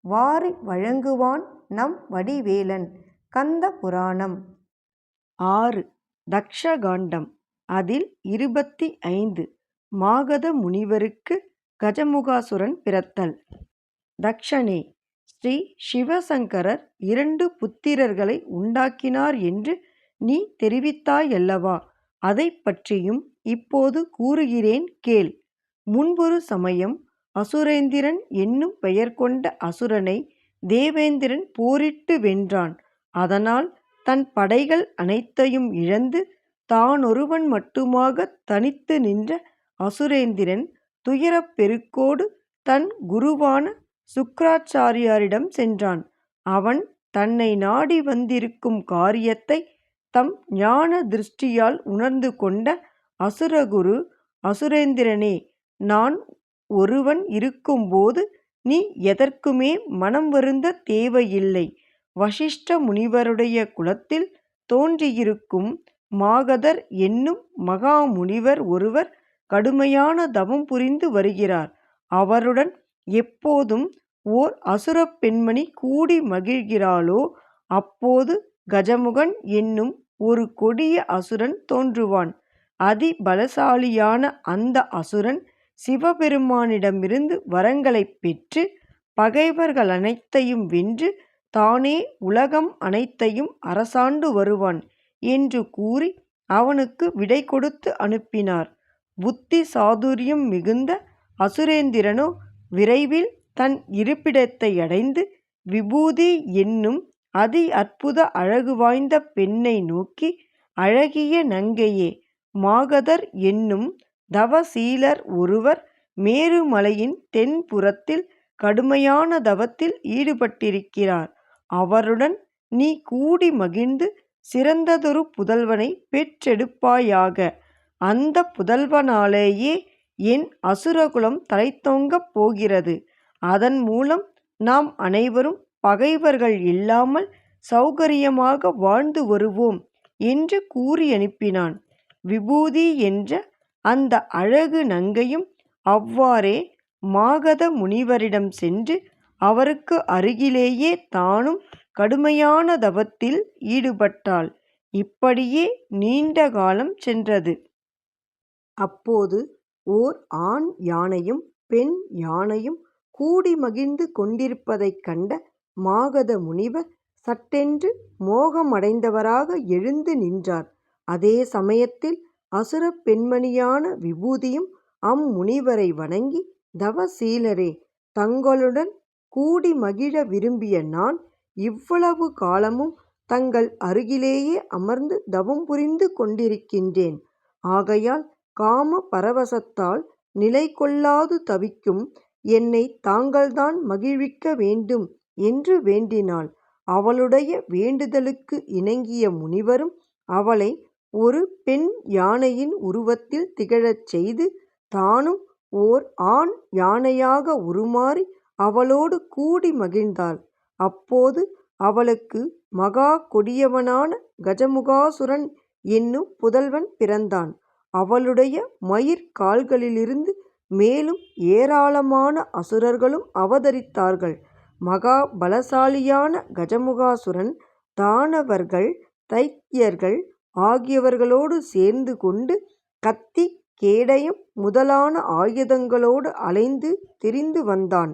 வாரி வழங்குவான் நம் வடிவேலன். கந்த புராணம். ஆறு. தக்ஷகாண்டம். அதில் இருபத்தி ஐந்து. மாகத முனிவருக்கு கஜமுகாசுரன் பிறத்தல். தக்ஷனே ஸ்ரீ சிவசங்கரர் இரண்டு புத்திரர்களை உண்டாக்கினார் என்று நீ தெரிவித்தாயல்லவா? அதைப் பற்றியும் இப்போது கூறுகிறேன் கேள். முன்பொரு சமயம் அசுரேந்திரன் என்னும் பெயர் கொண்ட அசுரனை தேவேந்திரன் போரிட்டு வென்றான். அதனால் தன் படைகள் அனைத்தையும் இழந்து தானொருவன் மட்டுமாக தனித்து நின்ற அசுரேந்திரன் துயரப் பெருக்கோடு தன் குருவான சுக்ராச்சாரியாரிடம் சென்றான். அவன் தன்னை நாடி வந்திருக்கும் காரியத்தை தம் ஞான திருஷ்டியால் உணர்ந்து கொண்ட அசுரகுரு அசுரேந்திரனே நான் ஒருவன் இருக்கும்போது நீ எதற்குமே மனம் வருந்த தேவையில்லை. வசிஷ்ட முனிவருடைய குலத்தில் தோன்றியிருக்கும் மாகதர் என்னும் மகா முனிவர் ஒருவர் கடுமையான தவம் புரிந்து வருகிறார். அவருடன் எப்போதும் ஓர் அசுரப் பெண்மணி கூடி மகிழ்கிறாளோ அப்போது கஜமுகன் என்னும் ஒரு கொடிய அசுரன் தோன்றுவான். அதி பலசாலியான அந்த அசுரன் சிவபெருமானிடமிருந்து வரங்களைப் பெற்று பகைவர்கள் அனைத்தையும் வென்று தானே உலகம் அனைத்தையும் அரசாண்டு வருவான் என்று கூறி அவனுக்கு விடை கொடுத்து அனுப்பினார். புத்தி சாதுரியம் மிகுந்த அசுரேந்திரனோ விரைவில் தன் இருப்பிடத்தை அடைந்து விபூதி என்னும் அதி அற்புத அழகு வாய்ந்த பெண்ணை நோக்கி அழகிய நங்கையே மாகதர் என்னும் தவசீலர் ஒருவர் மேருமலையின் தென்புறத்தில் கடுமையான தவத்தில் ஈடுபட்டிருக்கிறார். அவருடன் நீ கூடி மகிழ்ந்து சிறந்ததொரு புதல்வனை பெற்றெடுப்பாயாக. அந்த புதல்வனாலேயே என் அசுரகுலம் தலைத்தோங்கப் போகிறது. அதன் மூலம் நாம் அனைவரும் பகைவர்கள் இல்லாமல் சௌகரியமாக வாழ்ந்து வருவோம் என்று கூறி அனுப்பினான் விபூதி என்ற அந்த அழகு நங்கையும் அவ்வாறே மாகத முனிவரிடம் சென்று அவருக்கு அருகிலேயே தானும் கடுமையான தவத்தில் ஈடுபட்டாள். இப்படியே நீண்ட காலம் சென்றது. அப்போது ஓர் ஆண் யானையும் பெண் யானையும் கூடி மகிழ்ந்து கொண்டிருப்பதைக் கண்ட மாகத முனிவர் சட்டென்று மோகமடைந்தவராக எழுந்து நின்றார். அதே சமயத்தில் அசுரப் பெண்மணியான விபூதியும் அம்முனிவரை வணங்கி தவசீலரே தங்களுடன் கூடி மகிழ விரும்பிய நான் இவ்வளவு காலமும் தங்கள் அருகிலேயே அமர்ந்து தவம் புரிந்து கொண்டிருக்கின்றேன். ஆகையால் காம பரவசத்தால் நிலை கொள்ளாது தவிக்கும் என்னை தாங்கள்தான் மகிழ்விக்க வேண்டும் என்று வேண்டினாள். அவளுடைய வேண்டுதலுக்கு இணங்கிய முனிவரும் அவளை ஒரு பெண் யானையின் உருவத்தில் திகழச் செய்து தானும் ஓர் ஆண் யானையாக உருமாறி அவளோடு கூடி மகிழ்ந்தாள். அப்போது அவளுக்கு மகா கொடியவனான கஜமுகாசுரன் என்னும் புதல்வன் பிறந்தான். அவளுடைய மயிர் கால்களிலிருந்து மேலும் ஏராளமான அசுரர்களும் அவதரித்தார்கள். மகா பலசாலியான கஜமுகாசுரன் தானவர்கள் தைத்தியர்கள் ஆகியவர்களோடு சேர்ந்து கொண்டு கத்தி கேடயம் முதலான ஆயுதங்களோடு அலைந்து திரிந்து வந்தான்.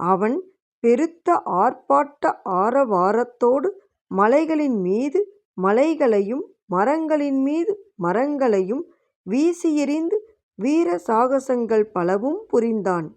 அவன் பெருத்த ஆர்ப்பாட்ட ஆரவாரத்தோடு மலைகளின் மீது மலைகளையும் மரங்களின் மீது மரங்களையும் வீசியெறிந்து வீர சாகசங்கள் பலவும் புரிந்தான்.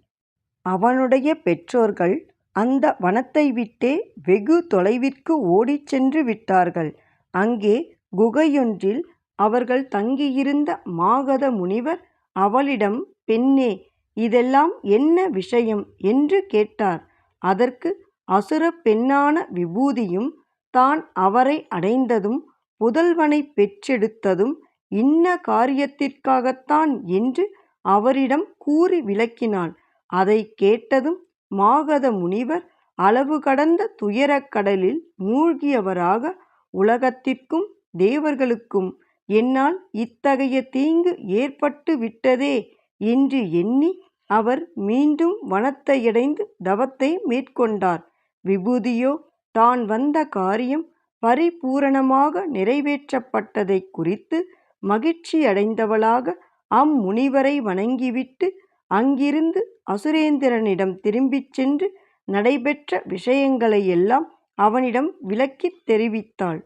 அவனுடைய பெற்றோர்கள் அந்த வனத்தை விட்டே வெகு தொலைவிற்கு ஓடிச் சென்று விட்டார்கள். அங்கே குகையொன்றில் அவர்கள் தங்கியிருந்த மாகத முனிவர் அவளிடம் பெண்ணே இதெல்லாம் என்ன விஷயம் என்று கேட்டார் அதற்கு அசுர பெண்ணான விபூதியும் தான் அவரை அடைந்ததும் புதல்வனை பெற்றெடுத்ததும் இன்ன காரியத்திற்காகத்தான் என்று அவரிடம் கூறி விளக்கினாள். அதை கேட்டதும் மாகத முனிவர் அளவு கடந்த துயரக்கடலில் மூழ்கியவராக உலகத்திற்கும் தேவர்களுக்கும் என்னால் இத்தகைய தீங்கு ஏற்பட்டு விட்டதே என்று எண்ணி அவர் மீண்டும் வனத்தையடைந்து தவத்தை மேற்கொண்டார். விபூதியோ தான் வந்த காரியம் பரிபூரணமாக நிறைவேற்றப்பட்டதை குறித்து மகிழ்ச்சியடைந்தவளாக அம்முனிவரை வணங்கிவிட்டு அங்கிருந்து அசுரேந்திரனிடம் திரும்பிச் சென்று நடைபெற்ற விஷயங்களையெல்லாம் அவனிடம் விளக்கித் தெரிவித்தாள்.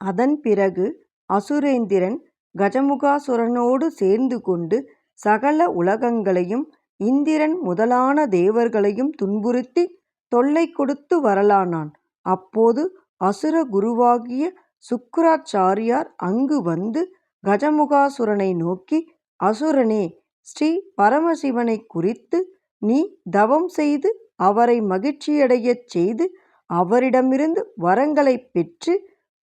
அதன் பிறகு அசுரேந்திரன் கஜமுகாசுரனோடு சேர்ந்து கொண்டு சகல உலகங்களையும் இந்திரன் முதலான தேவர்களையும் துன்புறுத்தி தொல்லை கொடுத்து வரலானான். அப்போது அசுர குருவாகிய சுக்கராச்சாரியார் அங்கு வந்து கஜமுகாசுரனை நோக்கி அசுரனே ஸ்ரீ பரமசிவனை குறித்து நீ தவம் செய்து அவரை மகிழ்ச்சியடையச் செய்து அவரிடமிருந்து வரங்களைப் பெற்று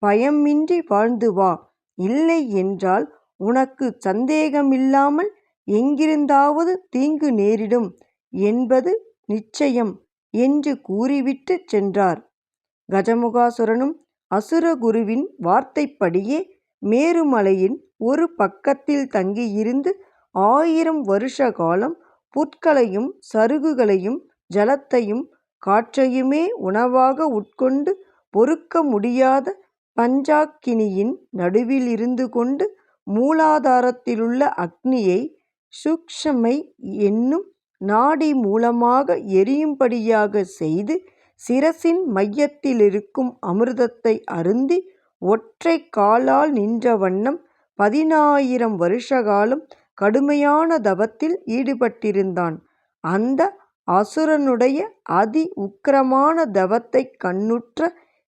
பயமின்றி வாழ்ந்து வா. இல்லை என்றால் உனக்கு சந்தேகமில்லாமல் எங்கிருந்தாவது தீங்கு நேரிடும் என்பது நிச்சயம் என்று கூறிவிட்டுச் சென்றார். கஜமுகாசுரனும் அசுரகுருவின் வார்த்தைப்படியே மேருமலையின் ஒரு பக்கத்தில் தங்கியிருந்து ஆயிரம் வருஷ காலம் புற்களையும் சருகுகளையும் ஜலத்தையும் காற்றையுமே உணவாக உட்கொண்டு பொறுக்க முடியாத பஞ்சாக்கினியின் நடுவில் இருந்து கொண்டு மூலாதாரத்திலுள்ள அக்னியை சுக்ஷமை என்னும் நாடி மூலமாக எரியும்படியாகச் செய்து சிரசின் மையத்திலிருக்கும் அமிர்தத்தை அருந்தி ஒற்றைக் காலால் நின்ற வண்ணம் பதினாயிரம் வருஷ காலம் கடுமையான தவத்தில் ஈடுபட்டிருந்தான். அந்த அசுரனுடைய அதி உக்கிரமான தவத்தைக் கண்ணுற்ற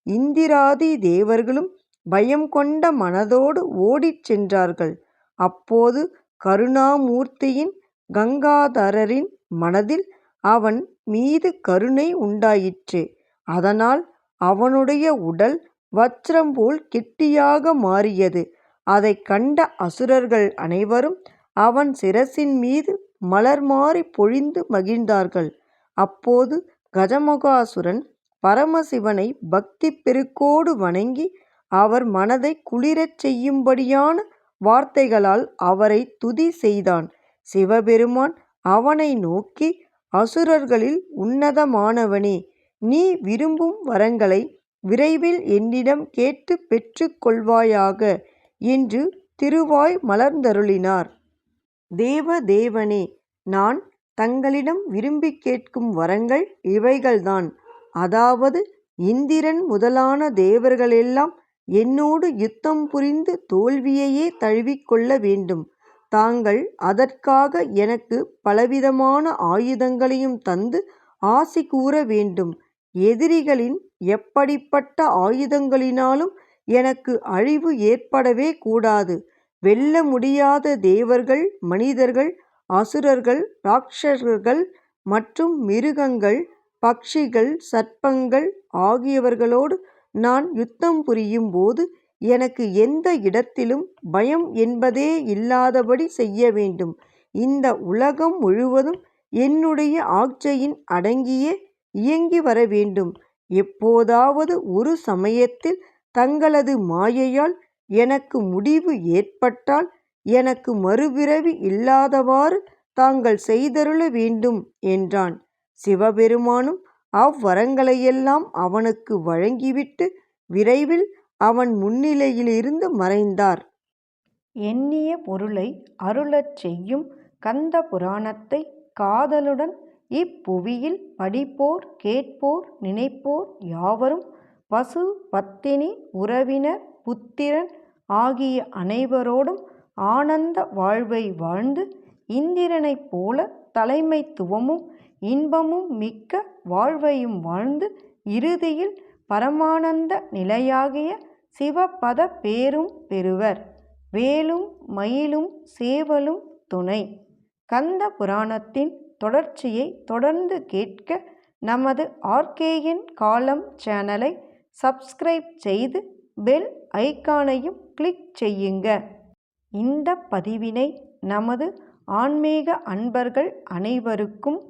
இந்திராதி தேவர்களும் பயம் கொண்ட மனதோடு ஓடிச் சென்றார்கள். அப்போது கருணாமூர்த்தியின் கங்காதரரின் மனதில் அவன் மீது கருணை உண்டாயிற்று. அதனால் அவனுடைய உடல் வஜ்ரம் போல் கெட்டியாக மாறியது. அதை கண்ட அசுரர்கள் அனைவரும் அவன் சிரசின் மீது மலர் மாறி பொழிந்து மகிழ்ந்தார்கள். அப்போது கஜமுகாசுரன் பரமசிவனை பக்திப் பெருக்கோடு வணங்கி அவர் மனதை குளிரச் செய்யும்படியான வார்த்தைகளால் அவரை துதி செய்தான். சிவபெருமான் அவனை நோக்கி அசுரர்களில் உன்னதமானவனே நீ விரும்பும் வரங்களை விரைவில் என்னிடம் கேட்டுப் பெற்றுக்கொள்வாயாக என்று திருவாய் மலர்ந்தருளினார். தேவதேவனே நான் தங்களிடம் விரும்பிக் கேட்கும் வரங்கள் இவைகள்தான். அதாவது இந்திரன் முதலான தேவர்களெல்லாம் என்னோடு யுத்தம் புரிந்து தோல்வியையே தழுவிக்கொள்ள வேண்டும். தாங்கள் அதற்காக எனக்கு பலவிதமான ஆயுதங்களையும் தந்து ஆசி கூற வேண்டும். எதிரிகளின் எப்படிப்பட்ட ஆயுதங்களினாலும் எனக்கு அழிவு ஏற்படவே கூடாது. வெல்ல முடியாத தேவர்கள் மனிதர்கள் அசுரர்கள் ராட்சர்கள் மற்றும் மிருகங்கள் பக்ஷிகள் சர்ப்பங்கள் ஆகியவர்களோடு நான் யுத்தம் புரியும் போது எனக்கு எந்த இடத்திலும் பயம் என்பதே இல்லாதபடி செய்ய வேண்டும். இந்த உலகம் முழுவதும் என்னுடைய ஆட்சியின் அடங்கியே இயங்கி வர வேண்டும். எப்போதாவது ஒரு சமயத்தில் தங்களது மாயையால் எனக்கு முடிவு ஏற்பட்டால் எனக்கு மறுபிறவி இல்லாதவாறு தாங்கள் செய்தருள வேண்டும் என்றான். சிவபெருமானும் அவ்வரங்களையெல்லாம் அவனுக்கு வழங்கிவிட்டு விரைவில் அவன் முன்னிலையிலிருந்து மறைந்தார். எண்ணிய பொருளை அருளச் செய்யும் கந்த புராணத்தை காதலுடன் இப்புவியில் படிப்போர் கேட்போர் நினைப்போர் யாவரும் பசு பத்தினி உறவினர் புத்திரன் ஆகிய அனைவரோடும் ஆனந்த வாழ்வை வாழ்ந்து இந்திரனைப் போல தலைமைத்துவமும் இன்பமும் மிக்க வாழ்வையும் வாழ்ந்து இறுதியில் பரமானந்த நிலையாகிய சிவபத பேரும் பெறுவர். வேலும் மயிலும் சேவலும் துணை. கந்த புராணத்தின் தொடர்ச்சியை தொடர்ந்து கேட்க நமது ஆர்கேயின் காலம் சேனலை சப்ஸ்கிரைப் செய்து பெல் ஐகானையும் கிளிக் செய்யுங்க இந்த பதிவினை நமது ஆன்மீக அன்பர்கள் அனைவருக்கும்